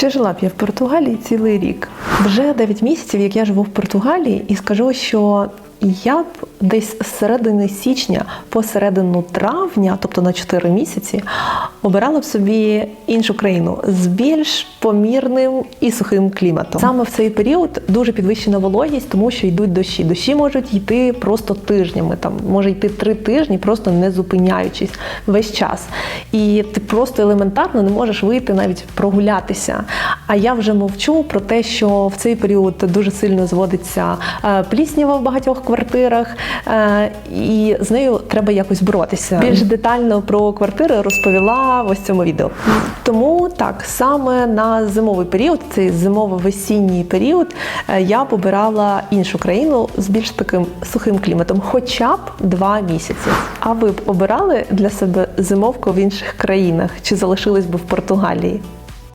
Чи жила б я в Португалії цілий рік? Вже 9 місяців, як я живу в Португалії, і скажу, що я б десь з середини січня по середину травня, тобто на 4 місяці, обирала б собі іншу країну з більш помірним і сухим кліматом. Саме в цей період дуже підвищена вологість, тому що йдуть дощі. Дощі можуть йти просто тижнями. Там може йти три тижні, просто не зупиняючись весь час. І ти просто елементарно не можеш вийти навіть прогулятися. А я вже мовчу про те, що в цей період дуже сильно зводиться е, пліснява в багатьох квартирах, е, і з нею треба якось боротися. Більш детально про квартири розповіла в ось цьому відео. Тому так саме на зимовий період, цей зимово-весінній період, е, я б обирала іншу країну з більш таким сухим кліматом, хоча б два місяці. А ви б обирали для себе зимовку в інших країнах чи залишились би в Португалії?